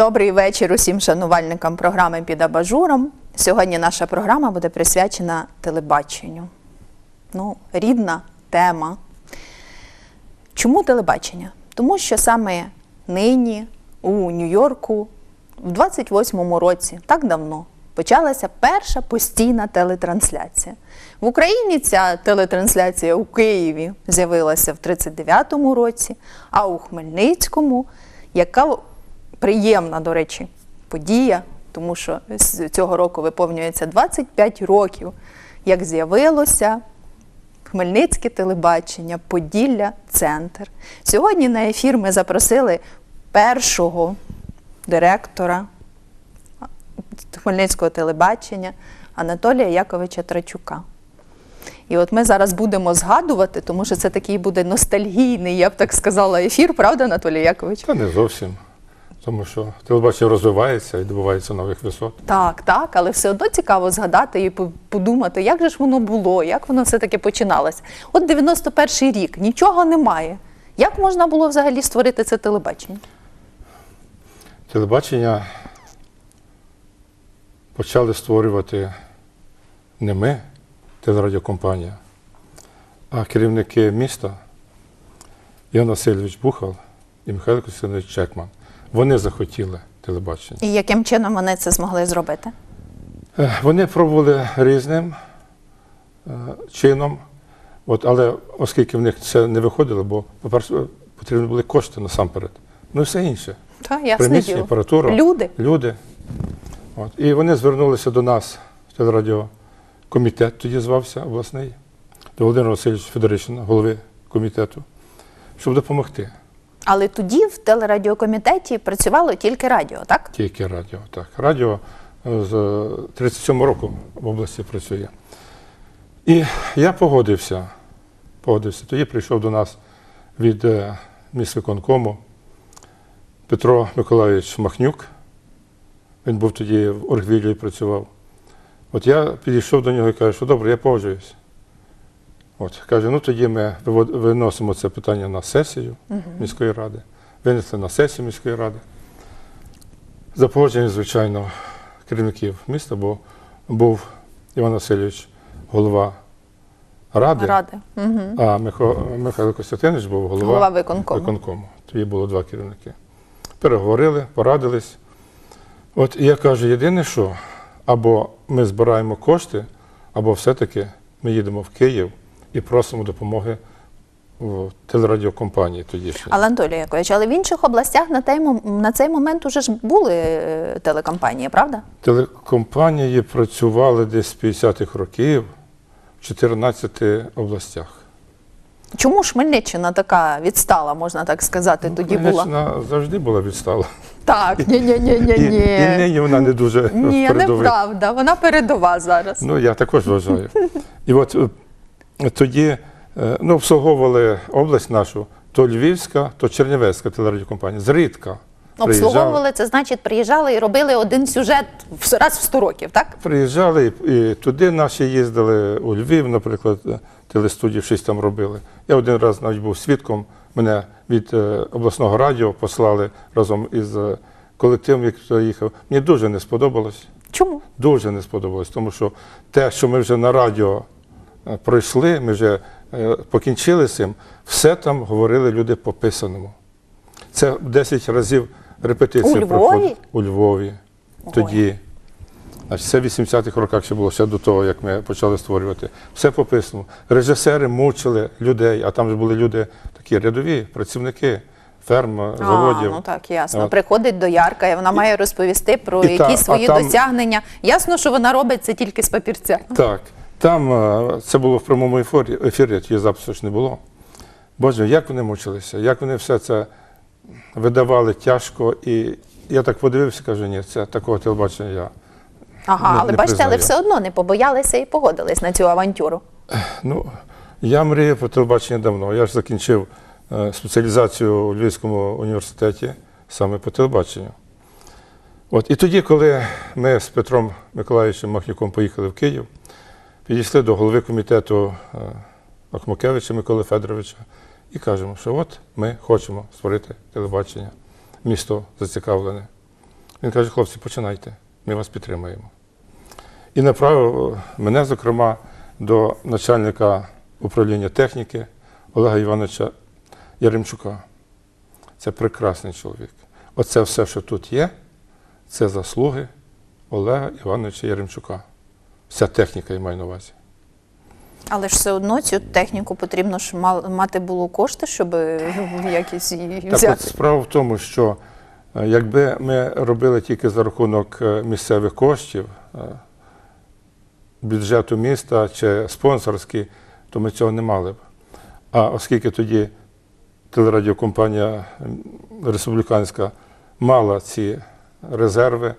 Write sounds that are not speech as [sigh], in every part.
Добрий вечір усім шанувальникам програми під абажуром. Сьогодні наша програма буде присвячена телебаченню. Ну, рідна тема. Чому телебачення? Тому що саме нині у Нью-Йорку в 28-му році, так давно, почалася перша постійна телетрансляція. В Україні ця телетрансляція у Києві з'явилася в 39-му році, а у Хмельницькому, яка приємна, до речі, подія, тому що цього року виповнюється 25 років, як з'явилося Хмельницьке телебачення, Поділля, Центр. Сьогодні на ефір ми запросили першого директора Хмельницького телебачення Анатолія Яковича Трачука. І от ми зараз будемо згадувати, тому що це такий буде ностальгійний, я б так сказала, ефір, правда, Анатолій Якович? Та не зовсім. Тому що телебачення розвивається і добувається нових висот. Так, так, але все одно цікаво згадати і подумати, як же ж воно було, як воно все-таки починалося. От 91-й рік, нічого немає. Як можна було взагалі створити це телебачення? Телебачення почали створювати не ми, телерадіокомпанія, а керівники міста Іван Васильович Бухал і Михайло Костянович Чекман. Вони захотіли телебачення. І яким чином вони це змогли зробити? Е, Вони пробували різним е, чином, от, але оскільки в них це не виходило, бо, по-перше, потрібні були кошти насамперед. Ну і все інше. Та, ясне приміщення, діло. апаратура, Люди. люди. От. І вони звернулися до нас, телерадіокомітет тоді звався обласний, до Володимира Васильовича Федоричина, голови комітету, щоб допомогти. Але тоді в телерадіокомітеті працювало тільки радіо, так? Тільки радіо. Так. Радіо е, з 37 року в області працює. І я погодився. погодився. Тоді прийшов до нас від е, міськвиконкому Петро Миколаївич Махнюк. Він був тоді в Оргвілі працював. От я підійшов до нього і кажу, що добре, я погоджуюсь. От, каже, ну тоді ми виносимо це питання на сесію міської ради. Винесли на сесію міської ради. За погодженням, звичайно, керівників міста, бо був Іван Васильович, голова ради, Ради. Угу. а Михайло Костянтинович був голова, Голова виконкому. виконкому. Тоді було два керівники. Переговорили, порадились. От і я кажу, єдине, що або ми збираємо кошти, або все-таки ми їдемо в Київ і просимо допомоги в телерадіокомпанії тоді ще. Але Анатолій Якович, але в інших областях на, той, на цей момент уже ж були е, телекомпанії, правда? Телекомпанії працювали десь з 50-х років в 14 областях. Чому ж Хмельниччина така відстала, можна так сказати, тоді була? Хмельниччина завжди була відстала. Так, ні, ні, ні, ні, І, і ні. нині вона не дуже Ні, передових. неправда, вона передова зараз. Ну, я також вважаю. [laughs] І от е, тоді е, ну, обслуговували область нашу, то Львівська, то Чернівецька телерадіокомпанія. Зрідка. Обслуговували це, значить, приїжджали і робили один сюжет раз в 100 років, так? Приїжджали і, туди наші їздили, у Львів, наприклад, е, телестудії щось там робили. Я один раз навіть був свідком, мене від е, обласного радіо послали разом із колективом, який туди їхав. Мені дуже не сподобалось. Чому? Дуже не сподобалось, тому що те, що ми вже на радіо пройшли, ми вже е, покінчили з цим, все там говорили люди по писаному. Це 10 разів репетиція проходить у Львові. Тоді. Це в 80-х роках ще було, ще до того, як ми почали створювати. Все по писаному. Режисери мучили людей, а там ж були люди такі рядові, працівники ферм, е, заводів. А, ну так, ясно. От. Приходить доярка, і вона має розповісти про І якісь а свої там- досягнення. Ясно, що вона робить це тільки з папірця. Так, там е, це було в прямому ефірі, ефірі тоді запису ж не було. Боже, як вони мучилися, як вони все це видавали тяжко. І я так подивився, кажу, ні, це такого телебачення я. Ага, Не- але не бачите, але все одно не побоялися і погодились на цю авантюру. Ну, я мріяв про телебачення давно. Я ж закінчив е, спеціалізацію у Львівському університеті саме по телебаченню. От, і тоді, коли ми з Петром Миколаївичем Махнюком поїхали в Київ, підійшли до голови комітету е, Ахмакевича Миколи Федоровича і кажемо, що от ми хочемо створити телебачення. Місто зацікавлене. Він каже, хлопці, починайте, ми вас підтримаємо. І направив мене, зокрема, до начальника управління техніки Олега Івановича Яремчука. Це прекрасний чоловік. Оце все, що тут є, це заслуги Олега Івановича Яремчука. Вся техніка я маю на увазі. Але ж все одно цю техніку потрібно ж мати було кошти, щоб якісь її Так от справа в тому, що е, якби ми робили тільки за рахунок е, місцевих коштів, е, бюджету міста чи спонсорські, то ми цього не мали б. А оскільки тоді телерадіокомпанія республіканська мала ці резерви,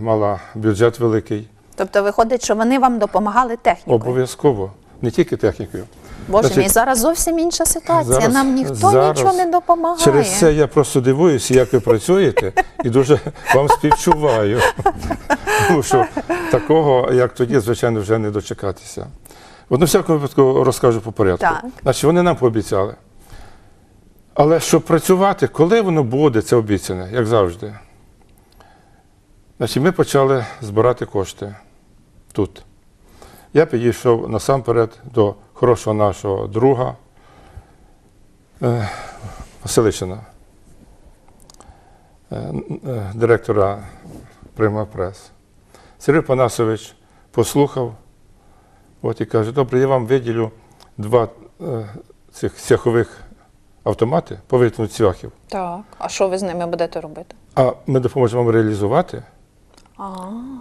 мала бюджет великий, Тобто виходить, що вони вам допомагали технікою. обов'язково, не тільки технікою. Боже Значить, мій, зараз зовсім інша ситуація. Зараз- Нам ніхто зараз нічого не допомагає. Через це я просто дивуюся, як ви працюєте, і дуже вам співчуваю. Тому що такого, як тоді, звичайно, вже не дочекатися. От на всякому випадку розкажу по порядку. Так. Значить, вони нам пообіцяли. Але щоб працювати, коли воно буде, це обіцяне, як завжди. Значить, ми почали збирати кошти тут. Я підійшов насамперед до хорошого нашого друга е, Василичина, е, е, директора Прима Прес. Сергій Панасович послухав от і каже: добре, я вам виділю два цих цехових автомати по цвяхів, Так. А що ви з ними будете робити? а ми допоможемо вам реалізувати.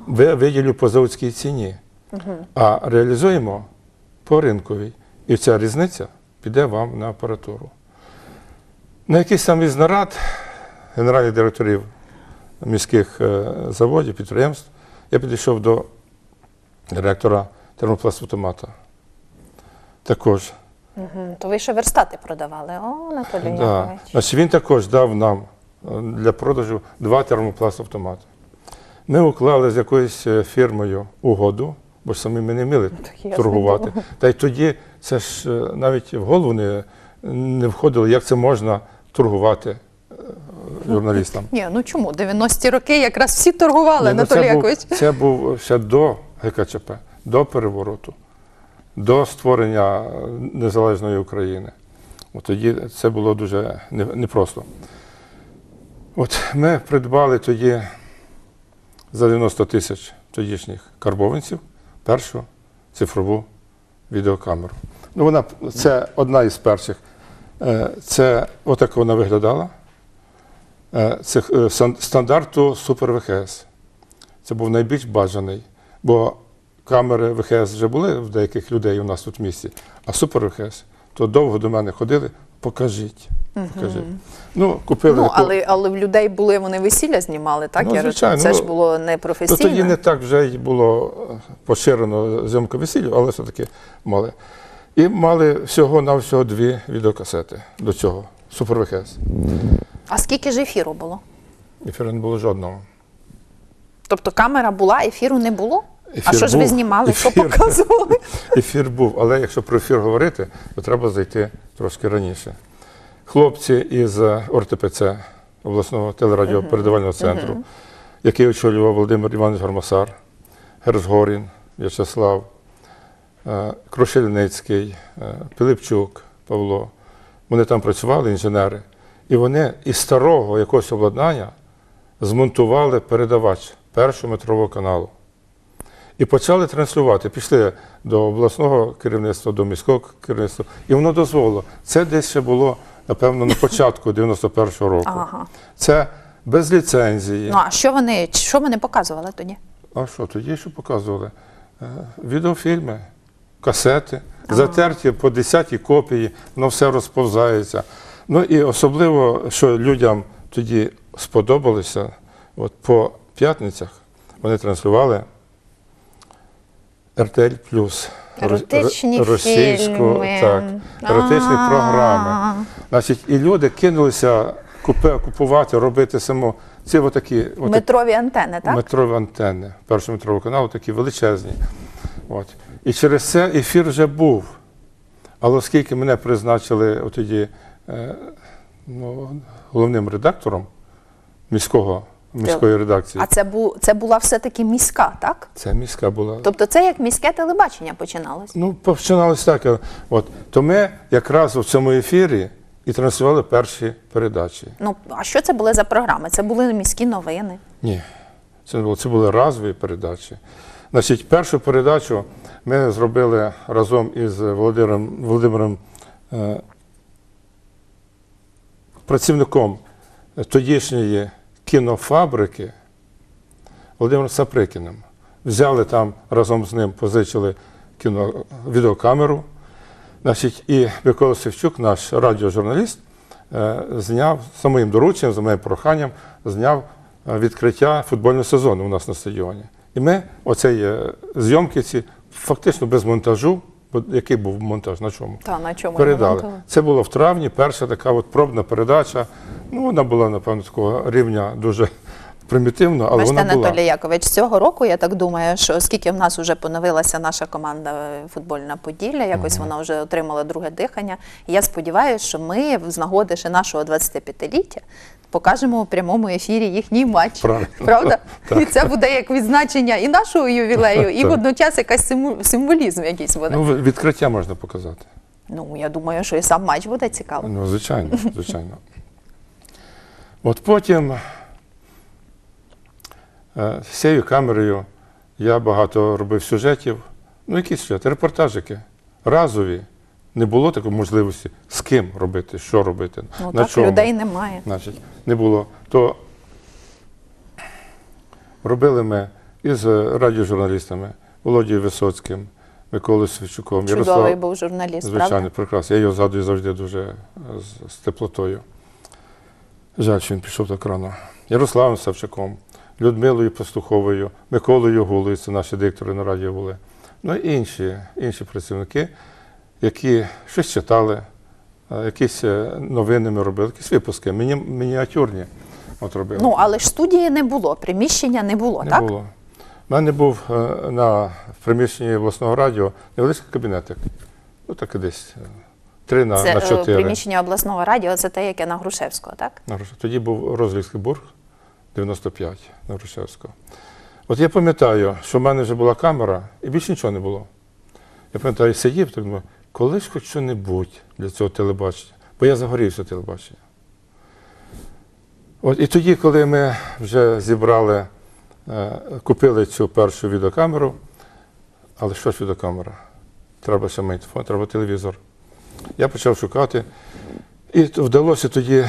Виділю по заводській ціні, а реалізуємо по ринковій. І ця різниця піде вам на апаратуру. На якийсь там із нарад генеральних директорів міських е, заводів, підприємств, я підійшов до директора термопластавтомата. Також. То ви ще верстати продавали. О, Анатолій Да. Значить, він також дав нам е, для продажу два термопластавтомати. Ми уклали з якоюсь е, фірмою угоду, бо самі ми не вміли Так торгувати. Та й тоді це ж е, навіть в голову не, не входило, як це можна торгувати е, журналістам. Ні, ну чому? 90-ті роки якраз всі торгували, Ні, ну, Анатолій це, був, Якович. це був ще до ГКЧП, до перевороту, до створення незалежної України. От тоді це було дуже непросто. От ми придбали тоді за 90 тисяч тодішніх карбованців першу цифрову відеокамеру. Ну, вона, це одна із перших. Е, Це отак вона виглядала. Е, Це е, стандарту Super VHS. Це був найбільш бажаний, бо камери ВХС вже були в деяких людей у нас тут в місті, а Super VHS, то довго до мене ходили, покажіть. покажіть. Ну, купили. Ну, але, але в людей були, вони весілля знімали, так? Ну, Я звичайно. Це ж ну, було не То професійно. тоді не так вже й було е, поширено зйомка весілля, але все-таки мали. І мали всього-навсього дві відеокасети до цього. VHS. А скільки ж ефіру було? Ефіру не було жодного. Тобто камера була, ефіру не було? А що ж ви знімали? Що показували? [laughs] Ефір був, але якщо про ефір говорити, то треба зайти трошки раніше. Хлопці із ОРТПЦ, обласного телерадіопередавального центру, який очолював Володимир Іванович Гармасар, Гершгорін, В'ячеслав, е, Крушельницький, е, Пилипчук Павло. Вони там працювали, інженери, і вони із старого якогось обладнання змонтували передавач першого метрового каналу. І почали транслювати. Пішли до обласного керівництва, до міського керівництва, і воно дозволило. Це десь ще було, напевно, на початку [laughs] 91-го року. Ага. Це без ліцензії. Ну, а що вони, що вони показували тоді? А що, тоді що показували? Е, Відеофільми, касети, затерті по 10 копії, воно все розповзається. Ну і особливо, що людям тоді сподобалося, от по п'ятницях вони транслювали RTL Плюс. Еротичні фільми. так, еротичні програми. Значить, і люди кинулися купувати, робити само. Ці отакі, Метрові антени, так? метрові антенни першого метрового каналу, такі величезні. От. І через це ефір вже був. Але оскільки мене призначили тоді е, ну, головним редактором міського міської редакції. А це, бу, це була все-таки міська, так? Це міська була. Тобто це як міське телебачення починалось. Ну, починалося так. е, От. То ми якраз у цьому ефірі і транслювали перші передачі. Ну, а що це були за програми? Це були міські новини. Ні, це не було. Це були разові передачі. Значить, першу передачу ми зробили разом із Володимиром, Володимиром е, працівником тодішньої кінофабрики Володимиром Саприкіним. Взяли там разом з ним, позичили кіно, відеокамеру. Значить, і Микола Севчук, наш радіожурналіст, е, зняв за моїм дорученням, за моїм проханням, зняв е, відкриття футбольного сезону у нас на стадіоні. І ми оцей е, зйомки ці фактично без монтажу, бо який був монтаж, на чому? Та на чому передали. Це було в травні, перша така от пробна передача. Ну, вона була, напевно, такого рівня дуже примітивна, але Бачите, вона була. Анатолій Якович, цього року я так думаю, що оскільки в нас вже поновилася наша команда е, футбольна Поділля, якось вона вже отримала друге дихання. І я сподіваюся, що ми з нагоди ще нашого 25-ліття покажемо у прямому ефірі їхній матч. Правильно. Правда? [laughs] Так. І це буде як відзначення і нашого ювілею, і [laughs] Так. водночас якась символ- символізм якийсь буде. Ну, відкриття можна показати. Ну, я думаю, що і сам матч буде цікавий. Ну, звичайно, звичайно. От потім е, з цією камерою я багато робив сюжетів. Ну, які сюжети? Репортажики. Разові. Не було такої можливості з ким робити, що робити, Ну на так, чому. людей немає. Значить, не було. То робили ми із е, радіожурналістами Володією Висоцьким, Миколою Свічуком, Чудовий був журналіст, Звичайно, правда? прекрасно. Я його згадую завжди дуже е, з, з теплотою. Жаль, що він пішов так рано. Ярославом Савчаком, Людмилою Пастуховою, Миколою Гулою, це наші диктори на радіо були. Ну і інші, інші працівники, які щось читали, е, якісь е, новини ми робили, якісь випуски, міні, мініатюрні. От робили. Ну, але ж студії не було, приміщення не було, Не так? було. У мене був е, на приміщенні обласного радіо невеличкий кабінетик. Ну, так і десь е, три на, Це на е, чотири. приміщення обласного радіо, це те, яке на Грушевського, так? На Груш- Тоді був Розлівський бург 95 на Грушевського. От я пам'ятаю, що в мене вже була камера, і більше нічого не було. Я пам'ятаю, сидів, так думаю, коли ж хоч що-небудь для цього телебачення, бо я загорівся телебачення. От, і тоді, коли ми вже зібрали, е, купили цю першу відеокамеру, але що ж відеокамера? Треба ще магнітофон, треба телевізор. Я почав шукати. І вдалося тоді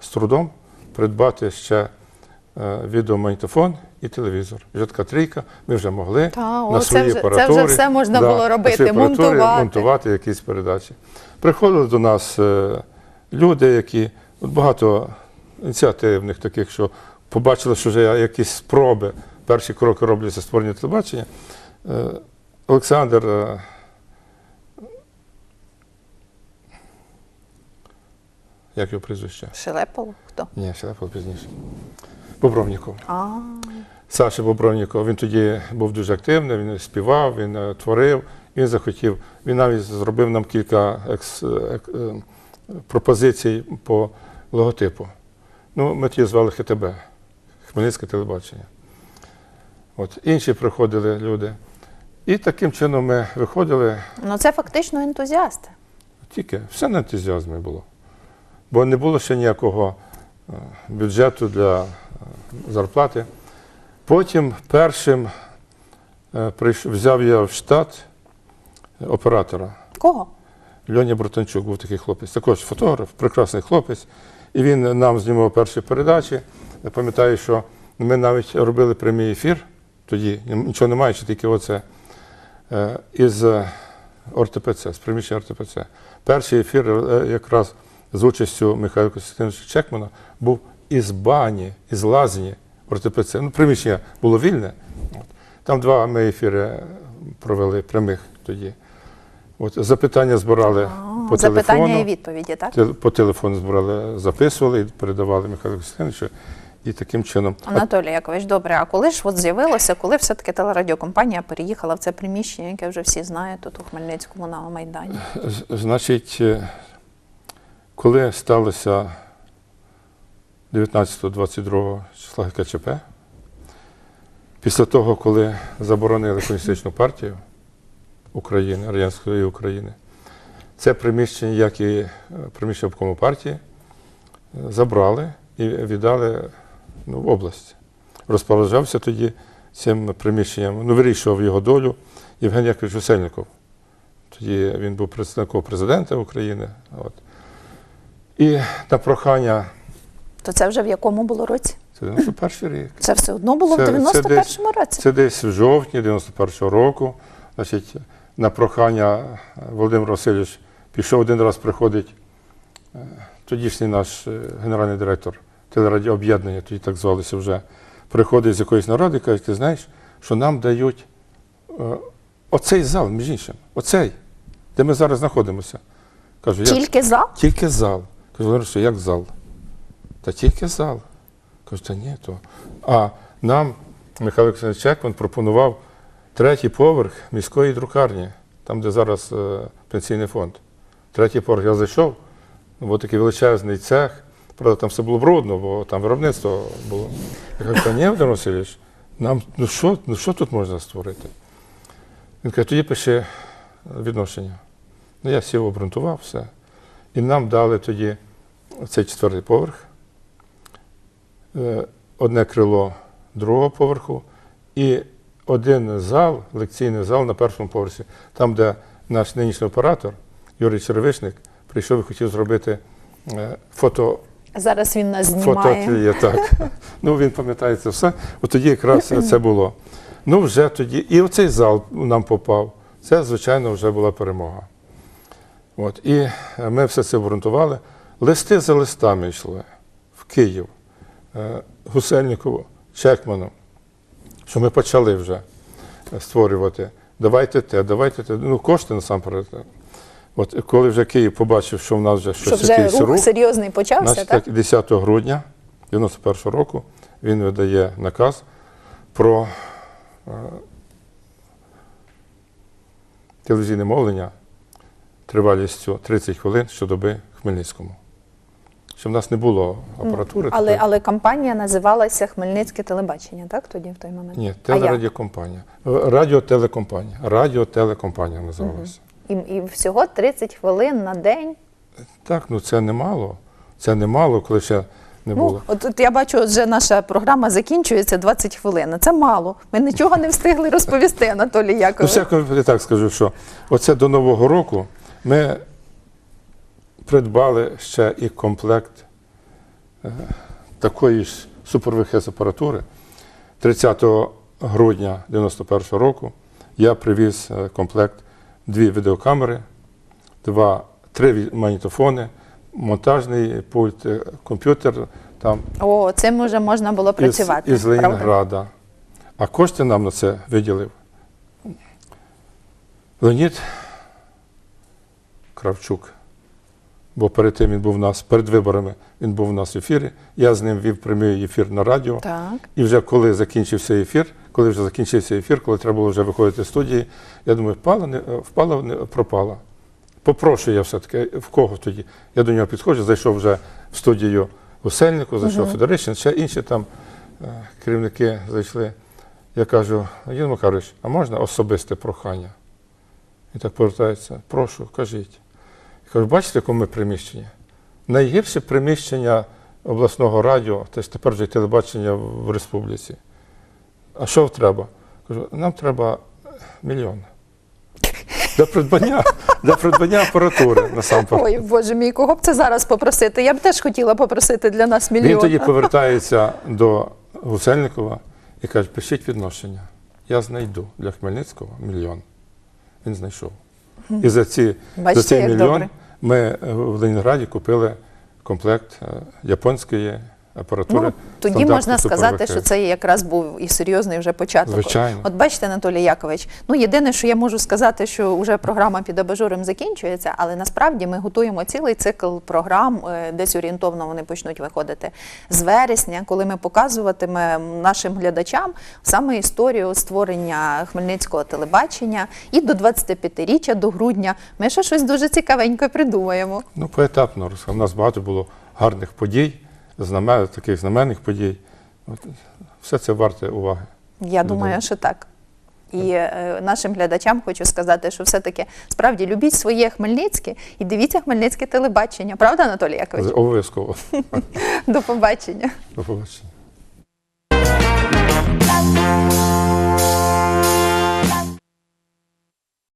з трудом придбати ще е, відеомагнітофон і телевізор. Вже така трійка, ми вже могли Та, на о, це вже- це вже все можна да, було робити, монтувати. монтувати якісь передачі. Приходили до нас е, люди, які от багато ініціативних таких, що побачили, що вже якісь спроби, перші кроки робляться створення телебачення. Е, Олександр. Як його прізвище? Шелеполо? Хто? Ні, було пізніше. Бобровніков. А, Саша Бобровніков. Він тоді був дуже активний, він співав, він е, творив, він захотів. Він навіть зробив нам кілька екс, ек- е, пропозицій по логотипу. Ну, ми тоді звали ХТБ, Хмельницьке телебачення. От, інші приходили люди. І таким чином ми виходили ну це фактично ентузіасти. тільки все на ентузіазмі було. Бо не було ще ніякого е, бюджету для е, зарплати. Потім першим е, взяв я в штат оператора. Кого? Льоня Братанчук був такий хлопець, також фотограф, прекрасний хлопець. І він нам знімав перші передачі. Я пам'ятаю, що ми навіть робили прямий ефір, тоді нічого не маючи, тільки оце із ОРТПЦ, з приміщення ОРТПЦ. Перший ефір якраз з участю Михайла Костянтиновича Чекмана був із бані, із лазні ОРТПЦ. Ну, приміщення було вільне. Там два ми ефіри провели прямих тоді. От, запитання збирали А, по Запитання телефону. і відповіді, так? По телефону збирали, записували і передавали Михайлу Костянтиновичу. І таким чином. Анатолій Якович, добре, а коли ж от з'явилося, коли все-таки телерадіокомпанія переїхала в це приміщення, яке вже всі знають тут у Хмельницькому на Майдані? Значить, е, коли сталося 19-22 числа ГКЧП. Після того, коли заборонили комуністичну партію України, Радянської України, це приміщення, як і е, приміщення обкому партії, забрали і віддали ну, в область. Розпоряджався тоді цим приміщенням, ну, вирішував його долю Євген Яковлевич Усельников. Тоді він був представником президента України. От. І на прохання, То це вже в якому було році? це 91 рік. Це все одно було Це- в 91-му році. Це десь в жовтні 91-го року. Значить, на прохання Володимир Васильович пішов один раз приходить е, тодішній наш е, генеральний директор телерадіооб'єднання, тоді так звалося вже, приходить з якоїсь наради і каже, ти знаєш, що нам дають е, оцей зал, між іншим, оцей, де ми зараз знаходимося. Кажу? Тільки за? Тільки зал. Кажу, що як зал? Та тільки зал. Кажу, та ні, то. А нам Михайло Олександрович Чекман пропонував третій поверх міської друкарні, там, де зараз е, пенсійний фонд. Третій поверх я зайшов, ну, був такий величезний цех. Правда, там все було брудно, бо там виробництво було. Я кажу, та ні, Володимир Васильович, нам, ну що, ну що тут можна створити? Він каже, тоді пиши відношення. Ну, я сів, обґрунтував все. І нам дали тоді цей четвертий поверх, е, одне крило другого поверху і один зал, лекційний зал на першому поверсі, там, де наш нинішній оператор Юрій Черевичник прийшов і хотів зробити е, фото Зараз він нас знімає. Фотоательє, так. [laughs] Ну, він пам'ятає це все. От тоді якраз це було. Ну, вже тоді. І оцей зал нам попав. Це, звичайно, вже була перемога. От. І е, ми все це обґрунтували. Листи за листами йшли в Київ, е, Гусельникову, Чекману, що ми почали вже створювати. Давайте те, давайте те. Ну, кошти насамперед. От коли вже Київ побачив, що в нас вже Що щось вже якийсь рух рух, серйозний почався, Значить, так? так, 10 грудня 91-го року він видає наказ про е, телевізійне мовлення тривалістю 30 хвилин щодоби Хмельницькому. Щоб в нас не було апаратури. Але, такої. але компанія називалася Хмельницьке телебачення, так? Тоді в той момент? Ні, телерадіокомпанія. Радіотелекомпанія. Радіотелекомпанія називалася. І, і всього 30 хвилин на день. Так, ну це немало. Це немало, коли ще не Ну, от, от я бачу, вже наша програма закінчується 20 хвилин. Це мало. Ми нічого не встигли розповісти, Анатолій Ну, Яковлевич. всякому випадку так скажу, що оце до Нового року ми придбали ще і комплект е, такої ж супервихез апаратури. 30 грудня 91 року я привіз е, комплект дві відеокамери, два, три магнітофони, монтажний пульт, е, комп'ютер там О, цим вже можна було працювати. із, із правда? Ленінграда. А кошти нам на це виділив Леонід Кравчук. Бо перед тим він був у нас, перед виборами він був у нас в ефірі. Я з ним вів прямий ефір на радіо. Так. І вже коли закінчився ефір, коли вже закінчився ефір, коли треба було вже виходити з студії, я думаю, впала, не впала, не пропала. Попрошу я все-таки, в кого тоді? Я до нього підходжу, зайшов вже в студію Гусельнику, зайшов Федоришин, ще інші там е, керівники зайшли. Я кажу, Євген Макарович, а можна особисте прохання? І так повертається, прошу, кажіть. Кажу, бачите, яке ми приміщення? Найгірше приміщення обласного радіо, тобто тепер вже телебачення в республіці. А що треба? Кажу, нам треба мільйон. Для придбання, для придбання апаратури насамперед. Ой, Боже мій, кого б це зараз попросити? Я б теж хотіла попросити для нас мільйон. Він тоді повертається до Гусельникова і каже, пишіть відношення. Я знайду для Хмельницького мільйон. Він знайшов. І за, ці, Бачите, за цей мільйон добре. Ми в Ленінграді купили комплект е, японської апаратури. Ну, тоді можна сказати, що це якраз був і серйозний вже початок. Звичайно. От бачите, Анатолій Якович, ну єдине, що я можу сказати, що вже програма під абажуром закінчується, але насправді ми готуємо цілий цикл програм, е, десь орієнтовно вони почнуть виходити з вересня, коли ми показуватимемо нашим глядачам саме історію створення хмельницького телебачення і до 25-річчя, до грудня. Ми ще щось дуже цікавеньке придумаємо. Ну, поетапно. У нас багато було гарних подій. Знамен, таких знаменних подій. От, все це варте уваги. Я думаю, що так. І е, нашим глядачам хочу сказати, що все-таки справді любіть своє Хмельницьке і дивіться Хмельницьке телебачення. Правда, Анатолій Якович? Обов'язково. До побачення. До побачення.